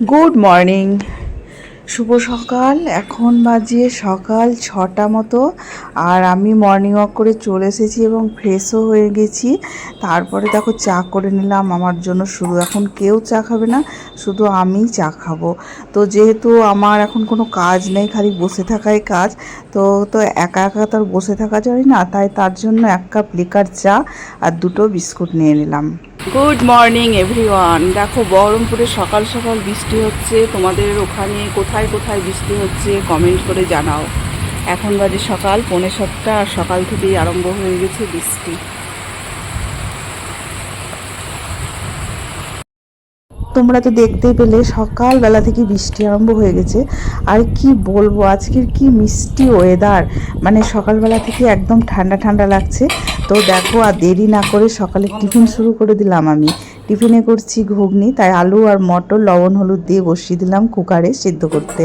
Good morning শুভ সকাল। এখন বাজে সকাল ছটা মতো। আর আমি মর্নিং ওয়াক করে চলে এসেছি এবং ফ্রেশও হয়ে গেছি। তারপরে দেখো চা করে নিলাম আমার জন্য। শুধু এখন কেউ চা খাবে না, শুধু আমিই চা খাব। তো যেহেতু আমার এখন কোনো কাজ নেই, খালি বসে থাকাই কাজ, তো তো একা একা তো আর বসে থাকা যায় না। তাই তার জন্য এক কাপ লিকার চা আর দুটো বিস্কুট নিয়ে নিলাম। গুড মর্নিং এভরিওয়ান দেখো, বহরমপুরে সকাল সকাল বৃষ্টি হচ্ছে। তোমাদের ওখানে কোথায় কোথায় বৃষ্টি হচ্ছে কমেন্ট করে জানাও। এখন বাজে সকাল, পৌনে সাতটা, আর সকাল থেকেই আরম্ভ হয়ে গেছে বৃষ্টি। তোমরা তো দেখতেই পেলে সকালবেলা থেকে বৃষ্টি আরম্ভ হয়ে গেছে। আর কি বলব, আজকের কি মিষ্টি ওয়েদার মানে সকালবেলা থেকে একদম ঠান্ডা ঠান্ডা লাগছে। তো দেখো, আর দেরি না করে সকালে টিফিন শুরু করে দিলাম আমি। টিফিনে করছি ঘুগনি, তাই আলু আর মটর, লবণ, হলুদ দিয়ে বসিয়ে দিলাম কুকারে সিদ্ধ করতে।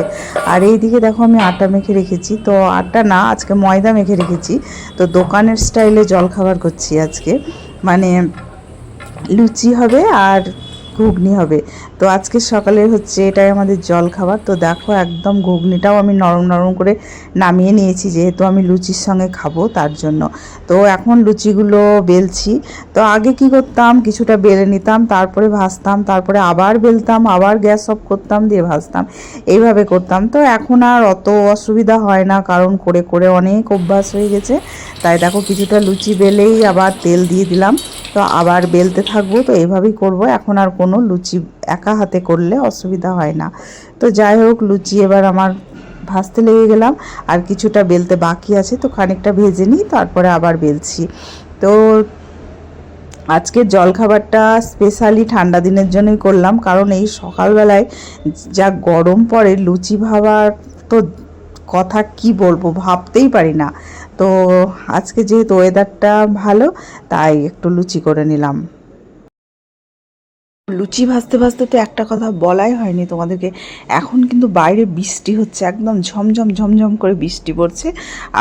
আর এই দিকে দেখো আমি আটা মেখে রেখেছি। তো আটা না, আজকে ময়দা মেখে রেখেছি। তো দোকানের স্টাইলে জলখাবার করছি আজকে। মানে লুচি হবে আর ঘুগনি হবে। তো আজকে সকালে হচ্ছে এটাই আমাদের জল খাবার। তো দেখো একদম ঘুগনিটাও আমি নরম নরম করে নামিয়ে নিয়েছি, যেহেতু আমি লুচির সঙ্গে খাব তার জন্য। তো এখন লুচিগুলো বেলছি। তো আগে কি করতাম? কিছুটা বেলে নিতাম, তারপরে ভাজতাম, তারপরে আবার বেলতাম, আবার গ্যাস অফ করতাম, দিয়ে ভাজতাম। এইভাবে করতাম। তো এখন আর অত অসুবিধা হয় না, কারণ করে করে অনেক অভ্যাস হয়ে গেছে। তাই দেখো কিছুটা লুচি বেলেই আবার তেল দিয়ে দিলাম। তো আবার বেলতে থাকব, তো এইভাবেই করব। এখন আর কোনো লুচি একা হাতে করলে অসুবিধা হয় না। তো যাই হোক, লুচি এবার আমার ভাজতে লেগে গেলাম। আর কিছুটা বেলতে বাকি আছে, তো খানিকটা ভেজে নিই, তারপরে আবার বেলছি। তো আজকের জলখাবারটা স্পেশালি ঠান্ডা দিনের জন্যই করলাম, কারণ এই সকালবেলায় যা গরম পড়ে, লুচি ভাবার তো কথা কি বলব, ভাবতেই পারি না। তো আজকে যেহেতু ওয়েদারটা ভালো, তাই একটু লুচি করে নিলাম। লুচি ভাজতে ভাজতে তো একটা কথা বলাই হয়নি তোমাদেরকে। এখন কিন্তু বাইরে বৃষ্টি হচ্ছে, একদম ঝমঝম ঝমঝম করে বৃষ্টি পড়ছে।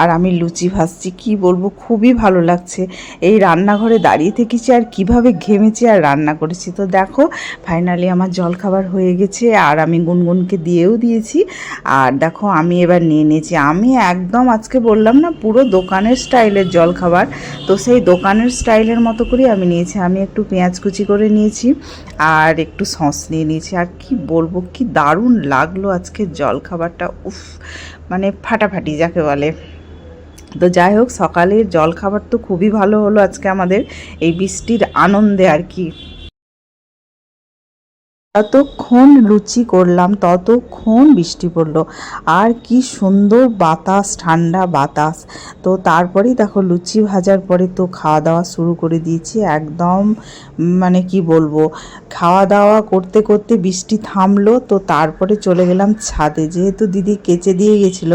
আর আমি লুচি ভাজছি, কি বলব, খুবই ভালো লাগছে। এই রান্নাঘরে দাঁড়িয়ে থেকেছি আর কীভাবে ঘেমেছি আর রান্না করেছি। তো দেখো ফাইনালি আমার জলখাবার হয়ে গেছে আর আমি গুনগুনকে দিয়েও দিয়েছি। আর দেখো, আমি এবার নিয়ে নিয়েছি। আমি একদম আজকে বললাম না, পুরো দোকানের স্টাইলের জলখাবার। তো সেই দোকানের স্টাইলের মতো করে আমি নিয়েছি। আমি একটু পেঁয়াজ কুচি করে নিয়েছি। আর একটু সস নিয়ে নিয়েছি। আর কি বলব, কি দারুণ লাগল আজকে জল খাবারটা উফ মানে ফাটাফাটি যাকে বলে। তো যাই হোক, সকালের জল খাবার তো খুবই ভালো হলো আজকে আমাদের। এই বৃষ্টির আনন্দে আর কি। যতক্ষণ লুচি করলাম, ততক্ষণ বৃষ্টি পড়ল। আর কি সুন্দর বাতাস, ঠান্ডা বাতাস। তো তারপরেই দেখো লুচি ভাজার পরে তো খাওয়া দাওয়া শুরু করে দিয়েছি। একদম মানে কি বলব খাওয়া দাওয়া করতে করতে বৃষ্টি থামলো। তো তারপরে চলে গেলাম ছাদে। যেহেতু দিদি কেচে দিয়ে গেছিল,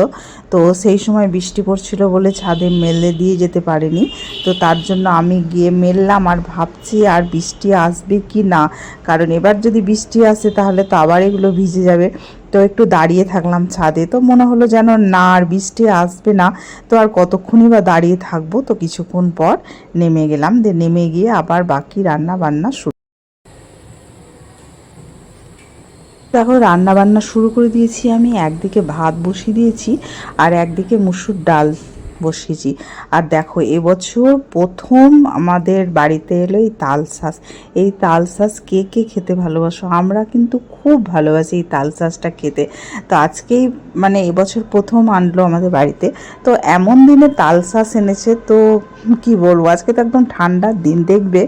তো সেই সময় বৃষ্টি পড়ছিল বলে ছাদে মেলে দিয়ে যেতে পারিনি। তো তার জন্য আমি গিয়ে মেললাম আর ভাবছি আর বৃষ্টি আসবে কি না। কারণ এবার যদি বৃষ্টি আসে তাহলে তো আবার এগুলো ভিজে যাবে। তো একটু দাঁড়িয়ে থাকলাম ছাদে। তো মনে হলো যেন না, আর বৃষ্টি আসবে না। তো আর কতক্ষণই বা দাঁড়িয়ে থাকব, তো কিছুক্ষণ পর নেমে গেলাম। দিয়ে নেমে গিয়ে আবার বাকি রান্না বান্না শুরু দেখো রান্না বান্না শুরু করে দিয়েছি আমি। একদিকে ভাত বসিয়ে দিয়েছি, আর একদিকে মুসুর ডাল। বসিয়েছি। আর দেখো, এবছর প্রথম আমাদের বাড়িতে এলো এই তাল শাঁস। এই তাল শাঁস কে কে খেতে ভালোবাসো? আমরা কিন্তু খুব ভালোবাসি এই তাল শাঁসটা খেতে। তো আজকেই মানে এবছর প্রথম আনলো আমাদের বাড়িতে। তো এমন দিনে তাল শাঁস এনেছে, তো কি বলব? আজকে তো একদম ঠান্ডার দিন, দেখবে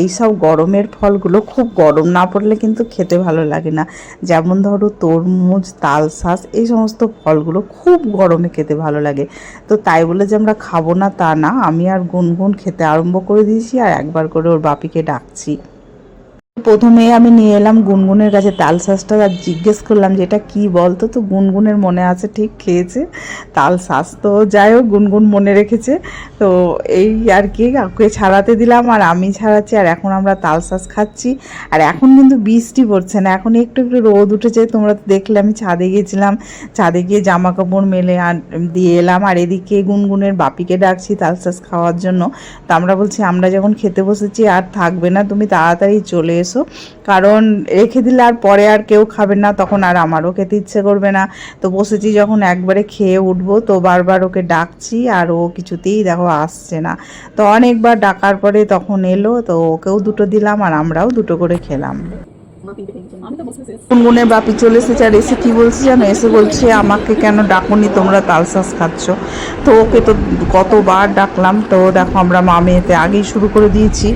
এই সব গরমের ফলগুলো খুব গরম না পড়লে কিন্তু খেতে ভালো লাগে না। যেমন ধরো তরমুজ, তাল শাঁস, এই সমস্ত ফলগুলো খুব গরমে খেতে ভালো লাগে। তো তাই বলে যে আমরা খাব না তা না, আমি আর গুনগুন খেতে আরম্ভ করে দিয়েছি আর একবার করে ওর বাপিকে ডাকছি। প্রথমে আমি নিয়ে এলাম গুনগুনের কাছে তাল শাঁসটা আর জিজ্ঞেস করলাম যে, এটা কী বলতো? তো গুনগুনের মনে আছে, ঠিক খেয়েছে। তাল শাঁস তো যাই হোক, গুনগুন মনে রেখেছে। তো এই আর কি, কাউকে ছাড়াতে দিলাম আর আমি ছাড়াচ্ছি আর এখন আমরা তাল শাঁস খাচ্ছি। আর এখন কিন্তু বৃষ্টি পড়ছে না, এখন একটু একটু রোদ উঠেছে। তোমরা তো দেখলে আমি ছাদে গিয়েছিলাম, ছাদে গিয়ে জামা কাপড় মেলে আর দিয়ে এলাম। আর এদিকে গুনগুনের বাপিকে ডাকছি তাল শাঁস খাওয়ার জন্য। তো আমরা বলছি, আমরা যখন খেতে বসেছি, আর থাকবে না, তুমি তাড়াতাড়ি চলে এসো। এসো। কারণ রেখে দিলে আর পরে আর কেউ খাবে না, তখন আর আমারও খেতে ইচ্ছে করবে না। তো বসেছি যখন একবারে খেয়ে উঠবো, তো বারবার ওকে ডাকছি আর ও কিছুতেই দেখো আসছে না। তো অনেকবার ডাকার পরে তখন এলো, তো ওকেও দুটো দিলাম আর আমরাও দুটো করে খেলাম। গুনগুনের বাপি চলে এসেছে আর এসে কি বলছে জানো? এসে বলছে, আমাকে কেন ডাকুনি? তোমরা তালসাস খাচ্ছ। তো ওকে তো কতবার ডাকলাম। তো দেখো আমরা মামেতে আগেই শুরু করে দিয়েছি।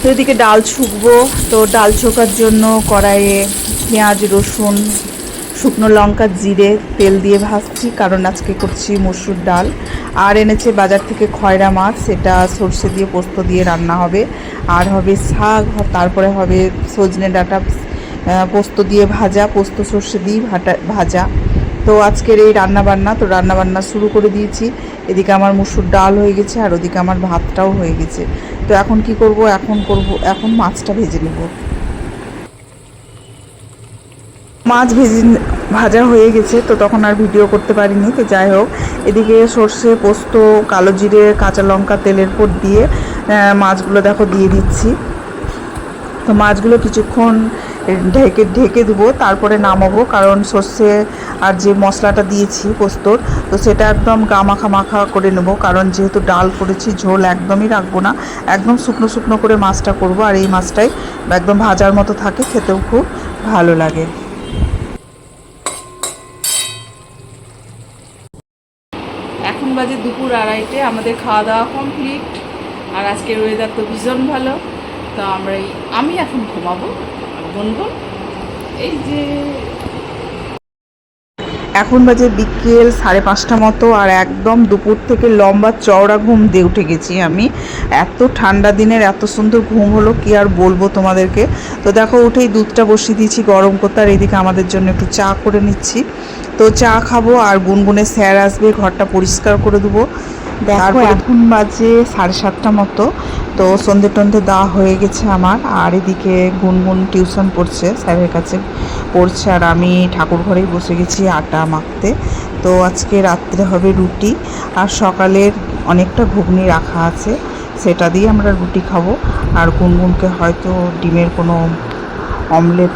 তো এদিকে ডাল ছুকবো তো ডাল ছোকার জন্য কড়াইয়ে পেঁয়াজ, রসুন, শুকনো লঙ্কা, জিরে, তেল দিয়ে ভাজছি, কারণ আজকে করছি মসুর ডাল। আর এনেছে বাজার থেকে খয়রা মাছ, সেটা সর্ষে দিয়ে পোস্ত দিয়ে রান্না হবে। আর হবে শাক, তারপরে হবে সজনে ডাঁটা পোস্ত দিয়ে ভাজা, পোস্ত সর্ষে দিয়ে ভাটা ভাজা। তো আজকের এই রান্না বান্না তো রান্না বান্না শুরু করে দিয়েছি। এদিকে আমার মুসুর ডাল হয়ে গেছে আর ওদিকে আমার ভাতটাও হয়ে গেছে। তো এখন কি করব? এখন করব, এখন মাছটা ভেজে নেব। মাছ ভেজে ভাজা হয়ে গেছে, তো তখন আর ভিডিও করতে পারিনি, তো যাই হোক। এদিকে সর্ষে, পোস্ত, কালো জিরে, কাঁচা লঙ্কা, তেলের পর দিয়ে মাছগুলো দেখো দিয়ে দিচ্ছি। তো মাছগুলো কিছুক্ষণ ঢেকে ঢেকে দেবো, তারপরে নামাবো, কারণ সর্ষে আর যে মশলাটা দিয়েছি পোস্তর, তো সেটা একদম গা মাখা মাখা করে নেব, কারণ যেহেতু ডাল করেছি, ঝোল একদমই রাখব না, একদম শুকনো শুকনো করে মাছটা করব, আর এই মাছটাই একদম ভাজার মতো থাকে, খেতেও খুব ভালো লাগে। এখন বাজে দুপুর আড়াইটে, আমাদের খাওয়া দাওয়া কমপ্লিট, আর আজকের ওয়েদার তো ভীষণ ভালো, তো আমরা আমি এখন ঘুমাবো। গুনগুন এই যে এখন বাজে বিকেল সাড়ে পাঁচটা মতো আর একদম দুপুর থেকে লম্বা চওড়া ঘুম দিয়ে উঠে গেছি আমি। এত ঠান্ডা দিনের, এত সুন্দর ঘুম হলো, কি আর বলব তোমাদেরকে? তো দেখো, উঠেই দুধটা বসিয়ে দিয়েছি, গরম করতে, আর এদিকে আমাদের জন্য একটু চা করে নিচ্ছি। তো চা খাব আর গুনগুনে স্যার আসবে, ঘরটা পরিষ্কার করে দেবো। দেখো এখন বাজে সাড়ে সাতটা মতো। তো সন্ধে টন্ধে দেওয়া হয়ে গেছে আমার। আর এদিকে গুনগুন টিউশন পড়ছে স্যারের কাছে পড়ছে। আর আমি ঠাকুর ঘরেই বসে গেছি আটা মাখতে। তো আজকে রাত্রে হবে রুটি। আর সকালের অনেকটা ঘুগনি রাখা আছে সেটা দিয়ে আমরা রুটি খাব। আর গুনগুনকে হয়তো ডিমের কোনো অমলেট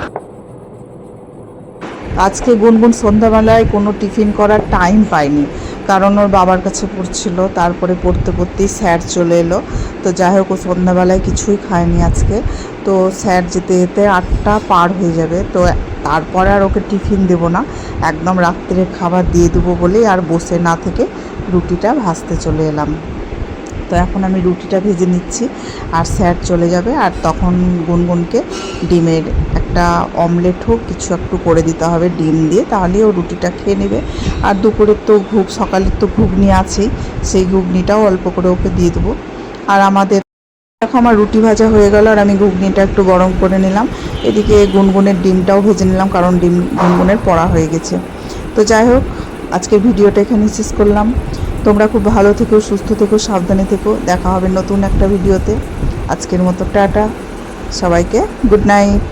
আজকে গুনগুন সন্ধ্যাবেলায় কোনো টিফিন করার টাইম পায়নি। কারণ ওর বাবার কাছে পড়ছিল, তারপরে পড়তে পড়তেই স্যার চলে এলো। তো যাই হোক, ও সন্ধ্যাবেলায় কিছুই খায়নি আজকে। তো স্যার যেতে যেতে আটটা পার হয়ে যাবে। তো তারপরে আর ওকে টিফিন দেবো না। একদম রাত্রে খাবার দিয়ে দেবো বলেই আর বসে না থেকে রুটিটা ভাজতে চলে এলাম। তো এখন আমি রুটিটা ভেজে নিচ্ছি আর স্যার চলে যাবে আর তখন গুনগুনকে ডিমের একটা অমলেট হোক, কিছু একটু করে দিতে হবে ডিম দিয়ে, তাহলেই ও রুটিটা খেয়ে নেবে। আর দুপুরের তো ঘুগ, সকালের তো ঘুগনি আছেই, সেই ঘুগনিটাও অল্প করে ওকে দিয়ে দেবো। আর আমাদের দেখো আমার রুটি ভাজা হয়ে গেল আর আমি ঘুগনিটা একটু গরম করে নিলাম। এদিকে গুনগুনের ডিমটাও ভেজে নিলাম কারণ ডিম, গুনগুনের পড়া হয়ে গেছে। তো যাই হোক, আজকের ভিডিওটা এখানে শেষ করলাম। তোমরা খুব ভালো থেকো, সুস্থ থেকো, সাবধানে থেকো। দেখা হবে নতুন একটা ভিডিওতে। আজকের মতো টাটা। সবাইকে গুড নাইট।